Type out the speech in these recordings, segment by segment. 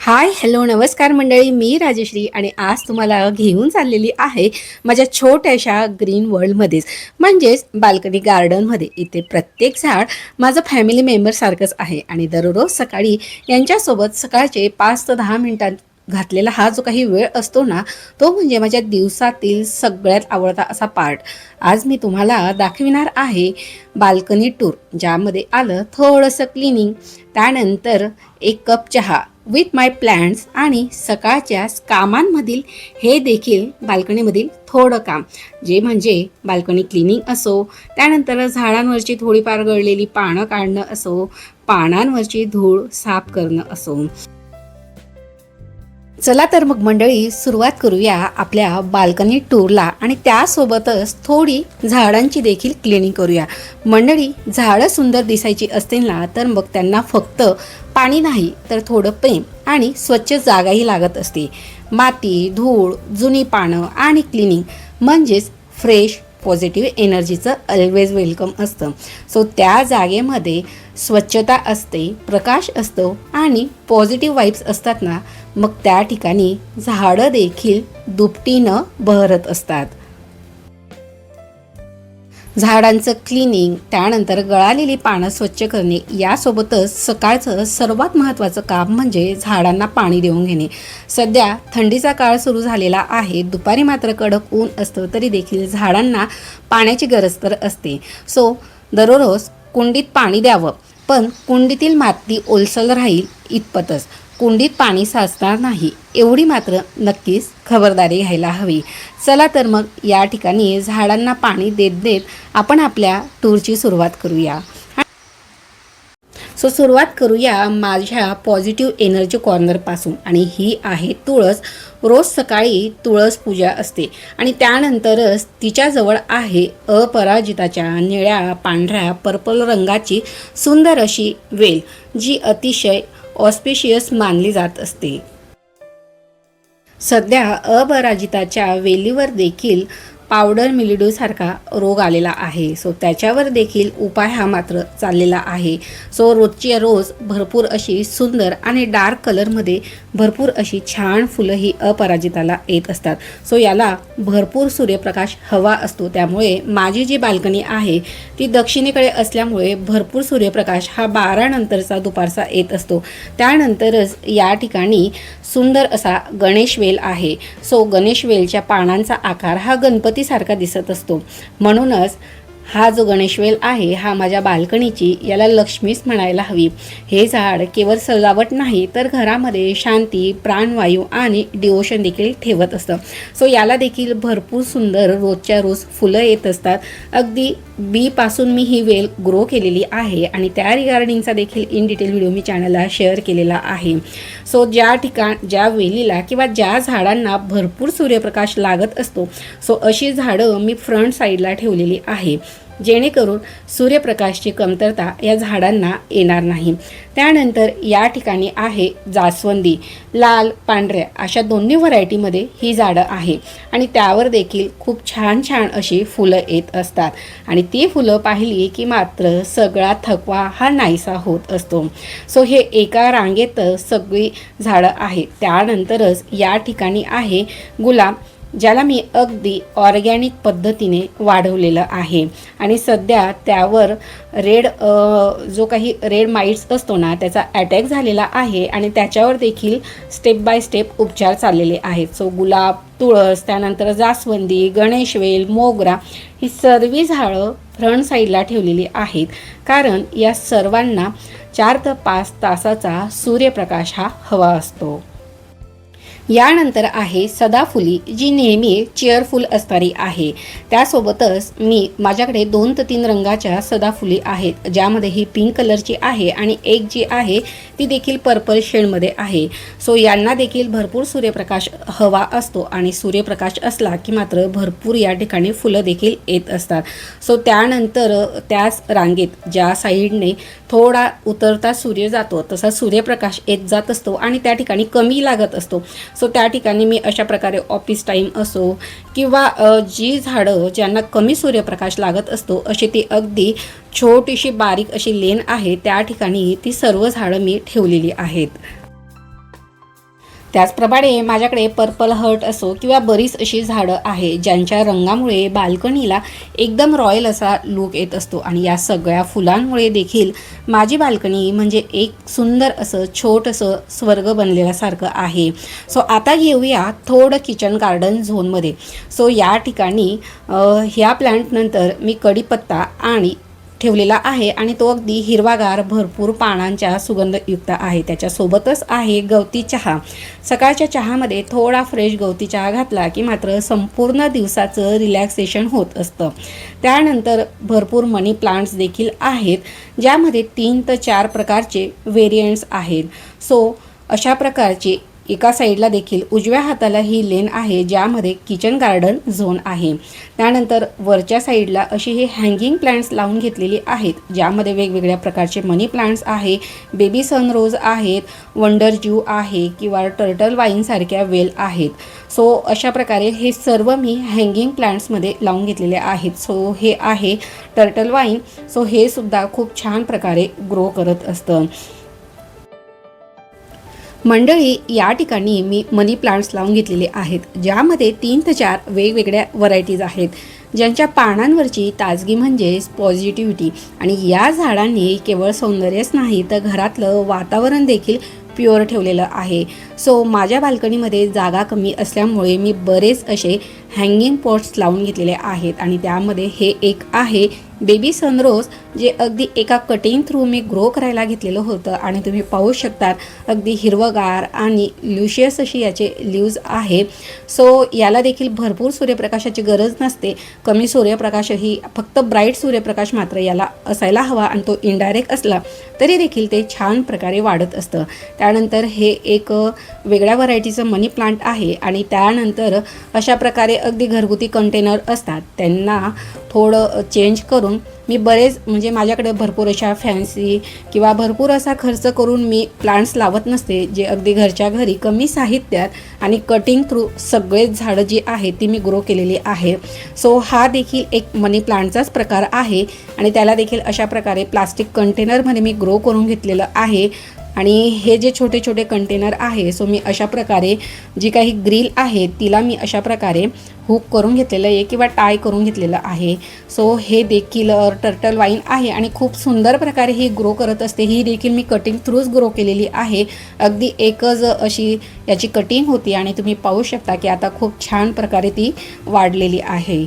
Hi hello नमस्कार मंडळी. मी राजश्री आणि आज तुम्हाला घेऊन चाललेली आहे माझ्या छोट्याशा ग्रीन वर्ल्डमध्येच म्हणजेच बाल्कनी गार्डनमध्ये. इथे प्रत्येक झाड माझं फॅमिली मेंबरसारखंच आहे आणि दररोज सकाळी यांच्यासोबत सकाळचे पाच ते दहा मिनिटात घातलेला हा जो काही वेळ असतो ना तो म्हणजे माझ्या दिवसातील सगळ्यात आवडता असा पार्ट आज मी तुम्हाला दाखविणार आहे बाल्कनी टूर ज्यामध्ये आलं थोडंसं क्लिनिंग त्यानंतर एक कप चहा विथ माय प्लॅन्ट्स आणि सकाळच्या कामांमधील हे देखील बाल्कनीमधील थोडं काम. जे म्हणजे बाल्कनी क्लिनिंग असो त्यानंतर झाडांवरची थोडीफार गळलेली पानं काढणं असो पानांवरची धूळ साफ करणं असो. चला तर मग मंडळी सुरुवात करूया आपल्या बाल्कनी टूरला आणि त्यासोबतच थोडी झाडांची देखील क्लिनिंग करूया. मंडळी झाडं सुंदर दिसायची असतील ना तर मग त्यांना फक्त पाणी नाही तर थोडं प्रेम आणि स्वच्छ जागाही लागत असते. माती धूळ जुनी पानं आणि क्लिनिंग म्हणजेच फ्रेश पॉझिटिव्ह एनर्जीचं ऑलवेज वेलकम असतं. सो त्या जागेमध्ये स्वच्छता असते प्रकाश असतो आणि पॉझिटिव्ह वाईब्स असतात ना मग त्या ठिकाणी झाडं देखील दुपटीनं बहरत असतात. झाडांचं क्लिनिंग त्यानंतर गळालेली पानं स्वच्छ करणे यासोबतच सकाळचं सर्वात महत्त्वाचं काम म्हणजे झाडांना पाणी देऊन घेणे. सध्या थंडीचा काळ सुरू झालेला आहे दुपारी मात्र कडक ऊन असतं तरी देखील झाडांना पाण्याची गरज तर असते. सो दररोज कुंडीत पाणी द्यावं पण कुंडीतील माती ओलसर राहील इतपतच. कुंडीत पाणी साचणार नाही. एवढी मात्र नक्कीच खबरदारी घ्यायला हवी. चला तर मग या ठिकाणी झाडांना पाणी देत देत आपण आपल्या टूरची सुरुवात करूया. सो सुरुवात करूया माझ्या पॉझिटिव्ह एनर्जी कॉर्नरपासून आणि ही आहे तुळस. रोज सकाळी तुळस पूजा असते आणि त्यानंतरच तिच्याजवळ आहे अपराजिताच्या निळ्या पांढऱ्या पर्पल रंगाची सुंदर अशी वेल जी अतिशय ऑस्पिशियस मानली जात असते. सध्या अपराजिताच्या वेलीवर देखील पावडर मिलिड्यूसारखा रोग आलेला आहे. सो त्याच्यावर देखील उपाय हा मात्र चाललेला आहे. सो रोजची रोज भरपूर अशी सुंदर आणि डार्क कलरमध्ये भरपूर अशी छान फुलं ही अपराजिताला येत असतात. सो याला भरपूर सूर्यप्रकाश हवा असतो. त्यामुळे माझी जी बाल्कनी आहे ती दक्षिणेकडे असल्यामुळे भरपूर सूर्यप्रकाश हा बारानंतरचा दुपारचा येत असतो. त्यानंतरच या ठिकाणी सुंदर असा गणेशवेल आहे. सो गणेशवेलच्या पानांचा आकार हा गणपती गणपतीसारखा दिसत असतो. म्हणूनच हा जो गणेशवेल आहे हा माझ्या बाल्कनीची याला लक्ष्मीच म्हणायला हवी. हे झाड केवळ सजावट नाही तर घरामध्ये शांती प्राणवायू आणि डिओशन देखील ठेवत असतं. सो याला देखील भरपूर सुंदर रोजच्या रोज फुलं येत असतात. अगदी बीपासून मी ही वेल ग्रो केलेली आहे आणि त्या रिगार्डिंगचा देखील इन डिटेल व्हिडिओ मी चॅनलला शेअर केलेला आहे. सो ज्या ठिकाण ज्या वेलीला किंवा ज्या झाडांना भरपूर सूर्यप्रकाश लागत असतो सो अशी झाडं मी फ्रंट साईडला ठेवलेली आहे. जेणेकरून सूर्यप्रकाशची कमतरता या झाडांना येणार नाही. त्यानंतर या ठिकाणी आहे जास्वंदी लाल पांढऱ्या अशा दोन्ही व्हरायटीमध्ये ही झाडं आहे. आणि त्यावर देखील खूप छान छान अशी फुलं येत असतात. आणि ती फुलं पाहिली की मात्र सगळा थकवा हा नाहीसा होत असतो. सो हे एका रांगेत सगळी झाडं आहेत. त्यानंतरच या ठिकाणी आहे गुलाब ज्याला मी अगदी ऑर्गॅनिक पद्धतीने वाढवलेलं आहे. आणि सध्या त्यावर रेड जो काही रेड माइट्स असतो ना त्याचा अटॅक झालेला आहे आणि त्याच्यावर देखील स्टेप बाय स्टेप उपचार चाललेले आहेत. सो गुलाब तुळस त्यानंतर जास्वंदी गणेशवेल मोगरा ही सर्व झाडं फ्रंट साईडला ठेवलेली आहेत. कारण या सर्वांना चार ते पाच तासाचा सूर्यप्रकाश हा हवा असतो. यानंतर आहे सदाफुली जी नेहमी चेअरफुल असणारी आहे. त्यासोबतच मी माझ्याकडे दोन ते तीन रंगाच्या सदाफुली आहेत ज्यामध्ये ही पिंक कलरची आहे आणि एक जी आहे ती देखील पर्पल शेडमध्ये आहे. सो यांना देखील भरपूर सूर्यप्रकाश हवा असतो आणि सूर्यप्रकाश असला की मात्र भरपूर या ठिकाणी फुलं देखील येत असतात. सो त्यानंतर त्याच रांगेत ज्या साईडने थोडा उतरता सूर्य जातो तसा सूर्यप्रकाश येत जात असतो आणि त्या ठिकाणी कमी लागत असतो. सो त्या ठिकाणी मी अशा प्रकारे ऑफिस टाईम असो किंवा जी झाडं ज्यांना कमी सूर्यप्रकाश लागत असतो अशी ती अगदी छोटीशी बारीक अशी लेन आहे त्या ठिकाणी ती सर्व झाडं मी ठेवलेली आहेत. त्याचप्रमाणे माझ्याकडे पर्पल हर्ट असो किंवा बरीच अशी झाडं आहे ज्यांच्या रंगामुळे बाल्कनीला एकदम रॉयल असा लुक येत असतो. आणि या सगळ्या फुलांमुळे देखील माझी बाल्कनी म्हणजे एक सुंदर असं छोटंसं स्वर्ग बनलेल्यासारखं आहे. सो आता घेऊया थोडं किचन गार्डन झोनमध्ये सो या ठिकाणी ह्या प्लांटनंतर मी कढीपत्ता आणि ठेवलेला आहे आणि तो अगदी हिरवागार भरपूर पानांच्या सुगंधयुक्त आहे. त्याच्यासोबतच आहे गवती चहा. सकाळच्या चहामध्ये थोडा फ्रेश गवती चहा घातला की मात्र संपूर्ण दिवसाचं रिलॅक्सेशन होत असतं. त्यानंतर भरपूर मनी प्लांट्स देखील आहेत ज्यामध्ये तीन ते चार प्रकारचे व्हेरियंट्स आहेत. सो अशा प्रकारचे एका साईडला देखील उजव्या हाताला ही लेन आहे ज्यामध्ये किचन गार्डन झोन आहे. त्यानंतर वरच्या साईडला अशी ही हँगिंग प्लांट्स लावून घेतलेली आहेत ज्यामध्ये वेगवेगळ्या प्रकारचे मनी प्लांट्स आहे बेबी सनरोज आहेत वंडर ज्यू आहे किंवा टर्टल वाईनसारख्या वेल आहेत. सो अशा प्रकारे हे सर्व मी हँगिंग प्लांट्समध्ये लावून घेतलेले आहेत. सो हे आहे टर्टल वाईन सो हे सुद्धा खूप छान प्रकारे ग्रो करत असतं. मंडळी या ठिकाणी मी मनी प्लांट्स लावून घेतलेले आहेत ज्यामध्ये तीन ते चार वेगवेगळ्या व्हरायटीज आहेत. ज्यांच्या पानांवरची ताजगी म्हणजेच पॉझिटिव्हिटी आणि या झाडांनी केवळ सौंदर्यच नाही तर घरातलं वातावरण देखील प्युअर ठेवलेलं आहे. सो माझ्या बाल्कनीमध्ये जागा कमी असल्यामुळे मी बरेच असे हँगिंग पॉट्स लावून घेतलेले आहेत आणि त्यामध्ये हे एक आहे बेबी सनरोज जे अगदी एका कटिंग थ्रू मी ग्रो करायला घेतलेलं होतं आणि तुम्ही पाहू शकतात अगदी हिरवगार आणि ल्युशियस अशी याचे ल्यूज आहे. सो याला देखील भरपूर सूर्यप्रकाशाची गरज नसते. कमी सूर्यप्रकाशही फक्त ब्राईट सूर्यप्रकाश मात्र याला असायला हवा आणि तो इनडायरेक्ट असला तरी देखील ते छान प्रकारे वाढत असतं. त्यानंतर हे एक वेगळ्या व्हरायटीचं मनी प्लांट आहे आणि त्यानंतर अशा प्रकारे अगदी घरगुती कंटेनर असतात. त्यांना थोडं चेंज करून मी बरेच म्हणजे माझ्याकडे भरपूर अशा फॅन्सी किंवा भरपूर असा खर्च करून मी प्लांट्स लावत नसते जे अगदी घरच्या घरी कमी साहित्यात आणि कटिंग थ्रू सगळेच झाडं जी आहेत ती मी ग्रो केलेली आहे. सो हा देखील एक मनी प्लांटचाच प्रकार आहे आणि त्याला देखील अशा प्रकारे प्लास्टिक कंटेनरमध्ये मी ग्रो करून घेतलेलं आहे. आणि हे जे छोटे छोटे कंटेनर आहे सो मी अशा प्रकारे जी काही ग्रिल आहे तिला मी अशा प्रकारे हुक करून घेतलेलं आहे किंवा टाय करून घेतलेलं आहे. सो हे देखील टर्टल वाईन आहे आणि खूप सुंदर प्रकारे ही ग्रो करत असते. ही देखील मी कटिंग थ्रूच ग्रो केलेली आहे. अगदी एकच अशी याची कटिंग होती आणि तुम्ही पाहू शकता की आता खूप छान प्रकारे ती वाढलेली आहे.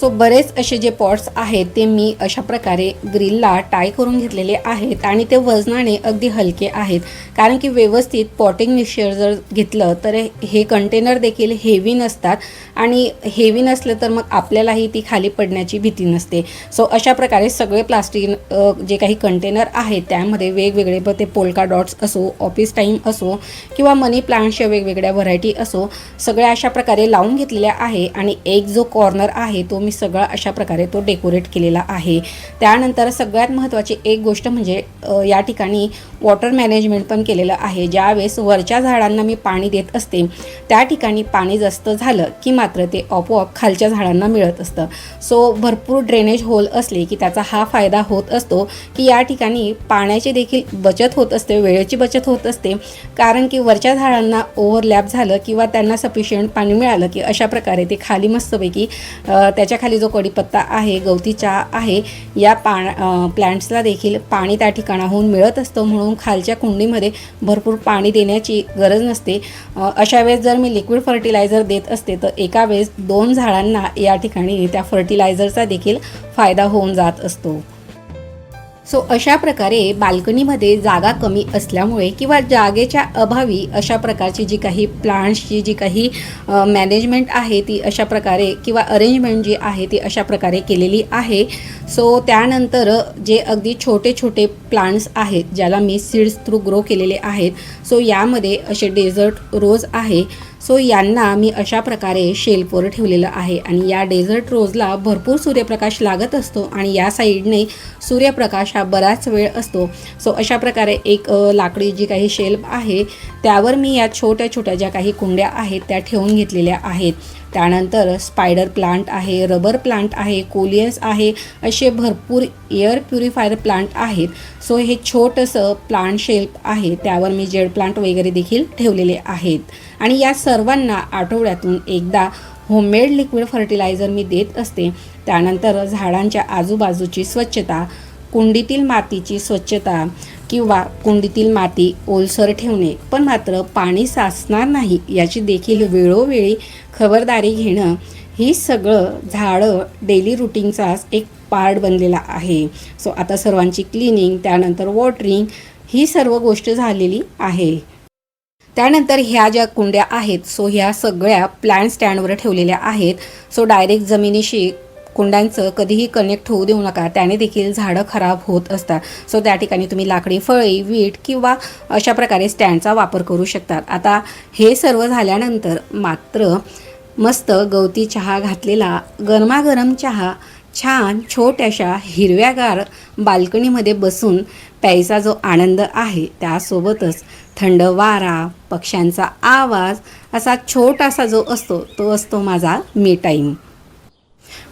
सो बरेच असे जे पॉट्स आहेत ते मी अशा प्रकारे ग्रिलला टाय करून घेतलेले आहेत आणि ते वजनाने अगदी हलके आहेत. कारण की व्यवस्थित पॉटिंग मिक्सचर जर घेतलं तर हे कंटेनर देखील हेवी नसतात आणि हेवी नसलं तर मग आपल्यालाही ती खाली पडण्याची भीती नसते. सो अशा प्रकारे सगळे प्लास्टिक जे काही कंटेनर आहेत त्यामध्ये वेगवेगळे ब ते पोल्का डॉट्स असो ऑफिस टाईम असो किंवा मनी प्लांट्सच्या वेगवेगळ्या व्हरायटी असो सगळ्या अशा प्रकारे लावून घेतलेल्या आहे आणि एक जो कॉर्नर आहे तो मी सगळा अशा प्रकारे तो डेकोरेट केलेला आहे. त्यानंतर सगळ्यात महत्त्वाची एक गोष्ट म्हणजे या ठिकाणी वॉटर मॅनेजमेंट पण केलेलं आहे. ज्यावेळेस वरच्या झाडांना मी पाणी देत असते त्या ठिकाणी पाणी जास्त झालं की मात्र ते आपोआप खालच्या झाडांना मिळत असतं. सो भरपूर ड्रेनेज होल असले की त्याचा हा फायदा होत असतो की या ठिकाणी पाण्याची देखील बचत होत असते वेळेची बचत होत असते. कारण की वरच्या झाडांना ओव्हरलॅप झालं किंवा त्यांना सफिशियंट पाणी मिळालं की अशा प्रकारे ते खाली मस्तपैकी त्याच्या खाली जो कडीपत्ता आहे गवती चहा आहे या पाण प्लांट्सला देखील पाणी त्या ठिकाणाहून मिळत असतं म्हणून खालच्या कुंडीमध्ये भरपूर पाणी देण्याची गरज नसते. अशा वेळेस जर मी लिक्विड फर्टिलायझर देत असते तर एका वेळेस दोन झाडांना या ठिकाणी त्या फर्टिलायझरचा देखील फायदा होऊन जात असतो. सो अशा प्रकारे बाल्कनीमध्ये जागा कमी असल्यामुळे किंवा जागेच्या अभावी अशा प्रकारची जी काही प्लांट्सची जी काही मॅनेजमेंट आहे ती अशा प्रकारे किंवा अरेंजमेंट जी आहे ती अशा प्रकारे केलेली आहे. सो त्यानंतर जे अगदी छोटे छोटे प्लांट्स आहेत ज्याला मी सीड्स थ्रू ग्रो केलेले आहेत. सो यामध्ये असे डेझर्ट रोज आहे. सो यांना मी अशा प्रकारे शेल्फवर ठेवलेलं आहे. आणि या डेझर्ट रोजला भरपूर सूर्यप्रकाश लागत असतो आणि या साईडने सूर्यप्रकाश हा बराच वेळ असतो. सो अशा प्रकारे एक लाकडी जी काही शेल्फ आहे त्यावर मी या छोट्या छोट्या ज्या काही कुंड्या आहेत त्या ठेवून घेतलेल्या आहेत. त्यानंतर स्पायडर प्लांट आहे रबर प्लांट आहे कोलियन्स आहे असे भरपूर एअर प्युरिफायर प्लांट आहेत. सो हे छोटंसं प्लांट शेल्फ आहे. त्यावर मी जेड प्लांट वगैरे देखील ठेवलेले आहेत. आणि या सर्वांना आठवड्यातून एकदा होममेड लिक्विड फर्टिलायझर मी देत असते. त्यानंतर झाडांच्या आजूबाजूची स्वच्छता कुंडीतील मातीची स्वच्छता किंवा कुंडीतील माती ओलसर ठेवणे पण मात्र पाणी साचणार नाही याची देखील वेळोवेळी खबरदारी घेणं ही सगळं झाडं डेली रुटीनचाच एक पार्ट बनलेला आहे. सो आता सर्वांची क्लिनिंग त्यानंतर वॉटरिंग ही सर्व गोष्ट झालेली आहे. त्यानंतर ह्या ज्या कुंड्या आहेत सो ह्या सगळ्या प्लॅन्ट स्टँडवर ठेवलेल्या आहेत. सो डायरेक्ट जमिनीशी कुंड्यांचं कधीही कनेक्ट होऊ देऊ नका. त्याने देखील झाडं खराब होत असतात. सो त्या ठिकाणी तुम्ही लाकडी फळी वीट किंवा अशा प्रकारे स्टँडचा वापर करू शकतात. आता हे सर्व झाल्यानंतर मात्र मस्त गवती चहा घातलेला गरमागरम चहा छान छोट्याशा हिरव्यागार बाल्कनीमध्ये बसून प्यायचा जो आनंद आहे त्यासोबतच थंड वारा पक्ष्यांचा आवाज असा छोटासा जो असतो तो असतो माझा मी टाईम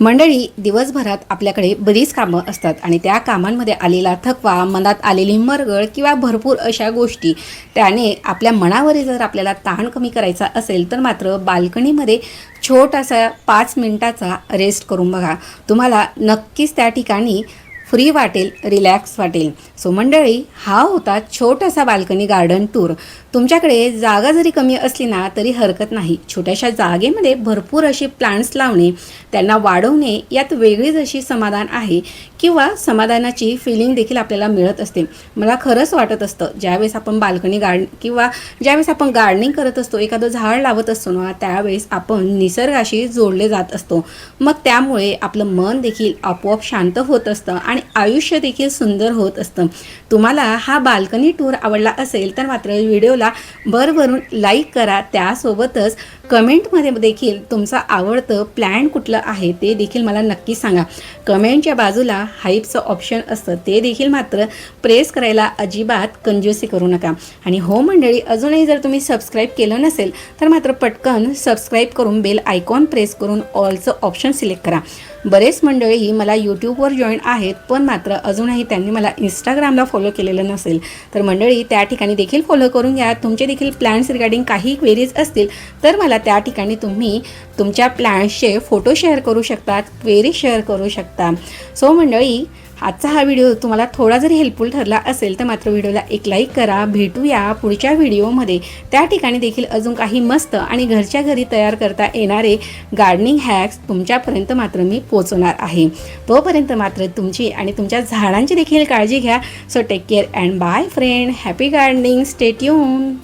मंडळी दिवसभरात आपल्याकडे बरीच कामं असतात आणि त्या कामांमध्ये आलेला थकवा मनात आलेली मरगळ किंवा भरपूर अशा गोष्टी त्याने आपल्या मनावर जर आपल्याला ताण कमी करायचा असेल तर मात्र बाल्कनीमध्ये छोटासा पाच मिनटाचा रेस्ट करून बघा. तुम्हाला नक्कीच त्या ठिकाणी फ्री वाटेल रिलॅक्स वाटेल. सो मंडळी हा होता छोटासा बाल्कनी गार्डन टूर तुमच्याकडे जागा जरी कमी असली ना तरी हरकत नाही. छोट्याशा जागेमध्ये भरपूर असे प्लांट्स लावणे त्यांना वाढवणे यात वेगळीच अशी समाधान आहे किंवा समाधानाची फिलिंग देखील आपल्याला मिळत असते. मला खरंच वाटत असतं ज्यावेळेस आपण बाल्कनी गार्ड किंवा ज्यावेळेस आपण गार्डनिंग करत असतो एखादं झाड लावत असतो ना त्यावेळेस आपण निसर्गाशी जोडले जात असतो. मग त्यामुळे आपलं मन देखील आपोआप शांत होत असतं आणि आयुष्य देखील सुंदर होत असतं. तुम्हाला हा बाल्कनी टूर आवडला असेल तर मात्र व्हिडिओला भरभरून लाईक करा. त्यासोबतच कमेंटमध्ये देखील तुमचं आवडतं प्लॅन कुठलं आहे ते देखील मला नक्की सांगा. कमेंटच्या बाजूला हाईपचं ऑप्शन असतं ते देखील मात्र प्रेस करायला अजिबात कंजूसी करू नका. आणि हो मंडळी अजूनही जर तुम्ही सबस्क्राईब केलं नसेल तर मात्र पटकन सबस्क्राईब करून बेल आयकॉन प्रेस करून ऑलचं ऑप्शन सिलेक्ट करा. बरेच मंडळी मला यूट्यूबवर जॉईन आहेत पण मात्र अजूनही त्यांनी मला इंस्टाग्रामला फॉलो केलेलं नसेल. तर मंडळी त्या ठिकाणी देखील फॉलो करून घ्या. तुमचे देखील प्लॅन्स रिगार्डिंग काही क्वेरीज असतील तर मला त्या ठिकाणी तुम्ही तुमच्या प्लॅन्सचे फोटो शेअर करू शकता क्वेरी शेअर करू शकता. सो मंडळी आजचा हा व्हिडिओ तुम्हाला थोडा जरी हेल्पफुल ठरला असेल तर मात्र व्हिडिओला एक लाईक करा भेटूया पुढच्या व्हिडिओमध्ये. त्या ठिकाणी देखील अजून काही मस्त आणि घरच्या घरी तयार करता येणारे गार्डनिंग हॅक्स तुमच्यापर्यंत मात्र मी पोचवणार आहे. तोपर्यंत मात्र तुमची आणि तुमच्या झाडांची देखील काळजी घ्या. So take care and bye friend happy gardening stay tuned